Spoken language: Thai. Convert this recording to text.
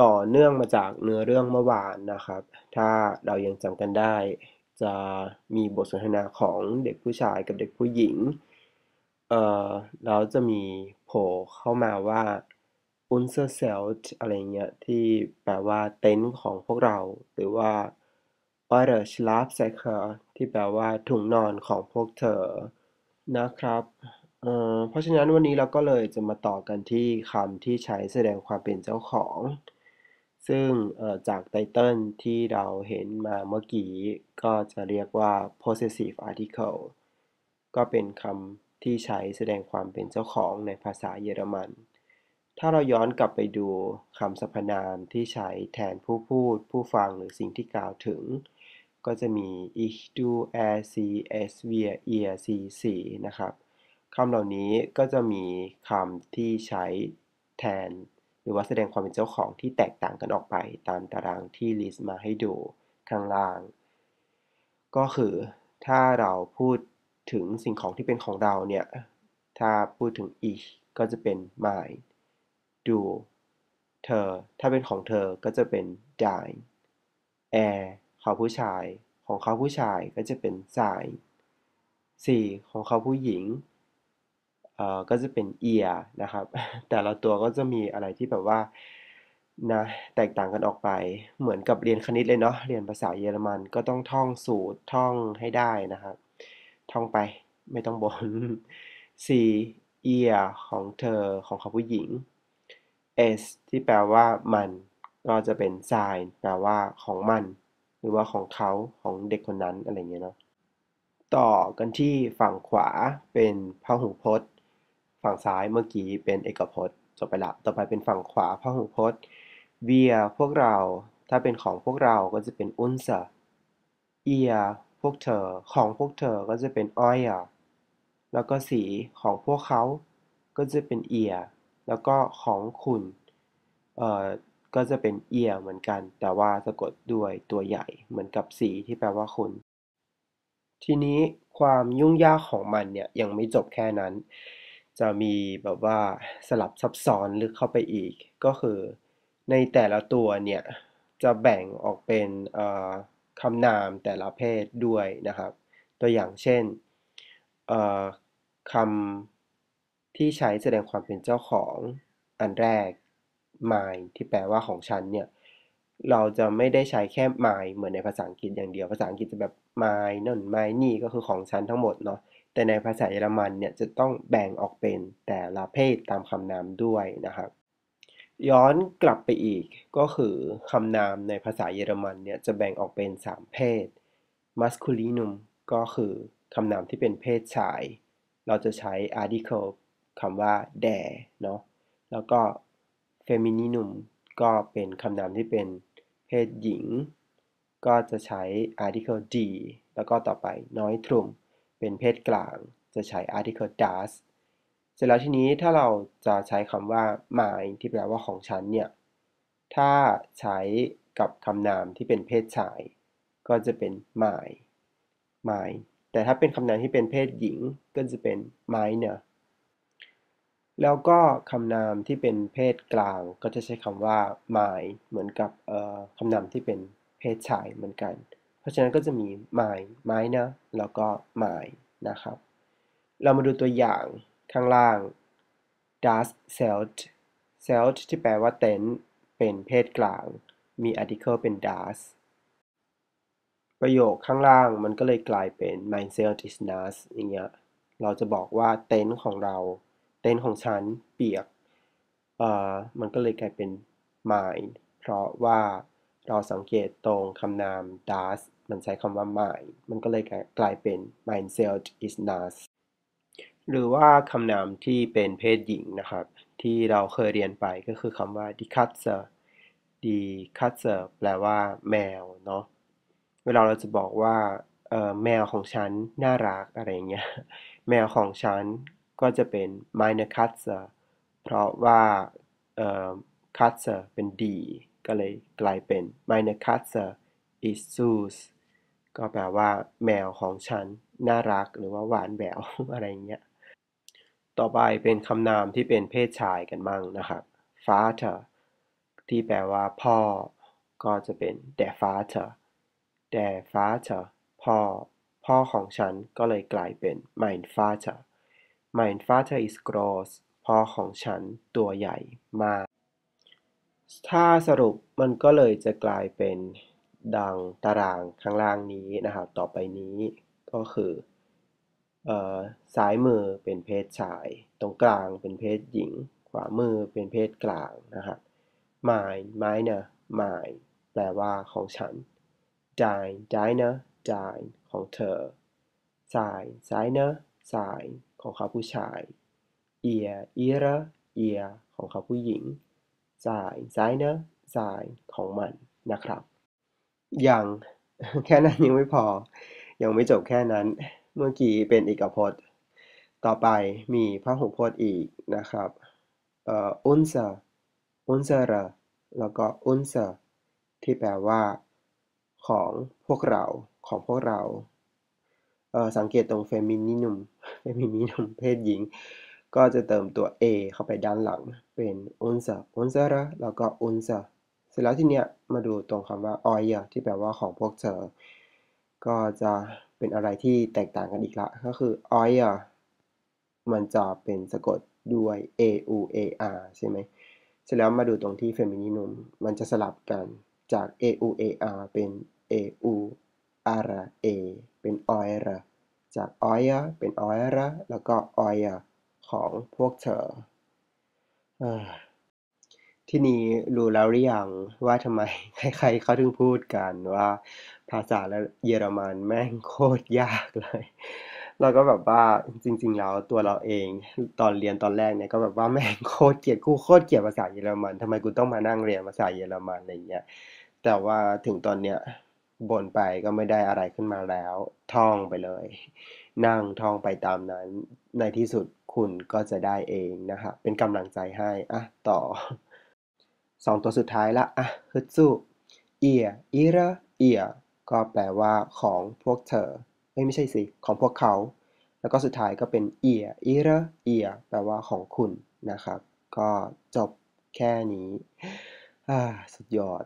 ต่อเนื่องมาจากเนื้อเรื่องเมื่อวานนะครับ ถ้าเรายังจำกันได้ จะมีบทสนทนาของเด็กผู้ชายกับเด็กผู้หญิง เอ่อแล้วจะมีโผล่เข้ามาว่า unser Zelt อะไรเงี้ยที่แปลว่าเต็นท์ของพวกเรา หรือว่า eure Schlafsäcke ที่แปลว่าถุงนอนของพวกเธอนะครับเอ่อเพราะฉะนั้นวันนี้เราก็เลยจะมาต่อกันที่คำที่ใช้แสดงความเป็นเจ้าของ ซึ่งจากไตเติลที่เราเห็นมาเมื่อกี้ ก็จะเรียกว่า possessive article ก็เป็นคำที่ใช้แสดงความเป็นเจ้าของในภาษาเยอรมัน ถ้าเราย้อนกลับไปดูคำสรรพนามที่ใช้แทนผู้พูด ผู้ฟังหรือสิ่งที่กล่าวถึง ก็จะมี ich du er sie es wir ihr sie sie นะครับคำเหล่านี้ก็จะมีคำที่ใช้แทน หรือว่าแสดงความเป็นเจ้าของที่แตกต่างกันออกไปตามตารางที่ลิสต์มาให้ดูข้างล่าง ก็คือถ้าเราพูดถึงสิ่งของที่เป็นของเราเนี่ย ถ้าพูดถึง ich ก็จะเป็น mine du เธอ ถ้าเป็นของเธอก็จะเป็น dein er เขาผู้ชาย ของเขาผู้ชายก็จะเป็น sein สี่ของเขาผู้หญิง เอ่อก็จะเป็นเอียนะครับ แต่ละตัวก็จะมีอะไรที่แบบว่านะแตกต่างกันออกไปเหมือนกับเรียนคณิตเลยเนาะเรียนภาษาเยอรมันก็ต้องท่องสูตรท่องให้ได้นะครับ ท่องไปไม่ต้องบน C เอียของเธอของเขาผู้หญิง S ที่แปลว่ามันก็จะเป็น sign แปลว่าของมัน หรือว่าของเขาของเด็กคนนั้นอะไรเงี้ยเนาะต่อกันที่ฝั่งขวาเป็นพหูพจน์ ฝั่งซ้ายเมื่อกี้เป็นเอกพจน์จบไปละ ต่อไปเป็นฝั่งขวาพหูพจน์ wir พวกเรา ถ้าเป็นของพวกเราก็จะเป็น unser ihr พวกเธอ ของพวกเธอก็จะเป็น euer แล้วก็สีของพวกเขา ก็จะเป็น ihr แล้วก็ของคุณ เอ่อ ก็จะเป็น ihr เหมือนกัน แต่ว่าสะกดด้วยตัวใหญ่เหมือนกับสีที่แปลว่าคุณ ทีนี้ความยุ่งยากของมันเนี่ยยังไม่จบแค่นั้น จะมีแบบว่าสลับซับซ้อนลึกเข้าไปอีก ก็คือในแต่ละตัวเนี่ย จะแบ่งออกเป็นคำนามแต่ละเพศด้วยนะครับ ตัวอย่างเช่นคำที่ใช้แสดงความเป็นเจ้าของอันแรก my ที่แปลว่าของฉันเนี่ย เราจะไม่ได้ใช้แค่ my เหมือนในภาษาอังกฤษอย่างเดียว ภาษาอังกฤษจะแบบ my นั่น my นี่ก็คือของฉันทั้งหมดเนาะ แต่ในภาษาเยอรมันเนี่ยจะต้องแบ่งออกเป็นแต่ละเพศตามคำนามด้วยนะครับ ย้อนกลับไปอีกก็คือคำนามในภาษาเยอรมันเนี่ยจะแบ่งออกเป็น 3 เพศ masculinum ก็คือคำนามที่เป็นเพศชาย เราจะใช้ article คำว่า der เนาะแล้วก็ femininum ก็เป็นคำนามที่เป็นเพศหญิง ก็จะใช้ article d แล้วก็ต่อไป neutrum เป็นเพศกลาง จะใช้ article das เสร็จแล้วทีนี้ถ้าเราจะใช้คำว่า mine ที่แปลว่าของฉันเนี่ย ถ้าใช้กับคำนามที่เป็นเพศชาย ก็จะเป็น mine mine แต่ถ้าเป็นคำนามที่เป็นเพศหญิงก็จะเป็น mine แล้วก็คำนามที่เป็นเพศกลางก็จะใช้คำว่า mine เหมือนกับคำนามที่เป็นเพศชายเหมือนกัน เพราะฉะนั้นก็จะมี my my นะ แล้วก็ my นะครับ เรามาดูตัวอย่างข้างล่าง das Zelt Zelt ที่แปลว่าเต็นท์เป็นเพศกลาง มี article เป็น das ประโยคข้างล่างมันก็เลยกลายเป็น mein Zelt ist nass อย่างเงี้ย เราจะบอกว่าเต็นท์ของเรา เต็นท์ของฉันเปียก เอ่อ มันก็เลยกลายเป็น mine เพราะว่า เราสังเกตตรงคำนาม das มันใช้คำว่า mine มันก็เลยกลายเป็น mein Zelt ist nass หรือว่าคำนามที่เป็นเพศหญิงนะครับ ที่เราเคยเรียนไปก็คือคำว่า die Katze die Katze แปลว่าแมวเนาะเวลาเราจะบอกว่าแมวของฉันน่ารักอะไรเงี้ยแมวของฉันก็จะเป็น meine Katze เพราะว่า Katze เป็น d ก็เลยกลายเป็น meine Katze ist süß ก็แปลว่า แมวของฉัน น่ารักหรือว่าหวานแหววอะไรเงี้ย ต่อไปเป็นคำนามที่เป็นเพศชายกันบ้างนะครับ father ที่แปลว่าพ่อ ก็จะเป็น der Vater der Vater พ่อ พ่อของฉันก็เลยกลายเป็น mein Vater mein Vater is groß พ่อของฉันตัวใหญ่มาก ถ้าสรุปมันก็เลยจะกลายเป็นดังตารางข้างล่างนี้นะครับ ต่อไปนี้ก็คือซ้ายมือเป็นเพศชาย ตรงกลางเป็นเพศหญิง ขวามือเป็นเพศกลางนะครับ mine mine mine แปลว่าของฉัน dine dine dine ของเธอ sign sign sign ของเขาผู้ชาย ear ear ear ของเขาผู้หญิง sign sign sign ของมันนะครับ ยังแค่นั้นยังไม่พอ ยังไม่จบแค่นั้น เมื่อกี้เป็นเอกพจน์ ต่อไปมีพระหูพจน์อีกนะครับเอ่อ unser unser แล้วก็ unser ที่แปลว่า ของพวกเราของพวกเราเอ่อสังเกตตรง femininum femininum เพศหญิง ก็จะเติมตัว a เข้าไปด้านหลังเป็น unser unsere แล้วก็ unser เสร็จแล้วทีเนี้ยมาดูตรงคำว่า euer ที่แปลว่าของพวกเธอ ก็จะเป็นอะไรที่แตกต่างกันอีกละ ก็คือ euer มันจะเป็นสะกดด้วย a u a r ใช่ไหมเสร็จแล้วมาดูตรงที่ femininum มันจะสลับกันจาก a u a r เป็น a u r a เป็น oir จาก oir เป็น oir แล้วก็ oir ของพวกเธอที่นี้รู้แล้วหรือยังว่าทำไมใครๆเขาถึงพูดกันว่า ภาษาและเยอรมันแม่งโคตรยากเลยเราก็แบบว่าจริง ๆ แล้วตัวเราเองตอนเรียนตอนแรกเนี่ยก็แบบว่าแม่งโคตรเกลียดกูโคตรเกลียดภาษาเยอรมันทำไมกูต้องมานั่งเรียนภาษาเยอรมันอะไรเงี้ยแต่ว่าถึงตอนเนี้ยบ่นไปก็ไม่ได้อะไรขึ้นมาแล้วท่องไปเลย นั่งท่องไปตามนั้น ในที่สุดคุณก็จะได้เองนะครับเป็นกำลังใจให้อะต่อสองตัวสุดท้ายละอะฮึตซูเอียอีระเอียก็แปลว่าของพวกเธอไม่ไม่ใช่สิ ของพวกเขา แล้วก็สุดท้ายก็เป็นเอียอีระเอียแปลว่าของคุณนะครับ ก็จบแค่นี้อ่าสุดยอด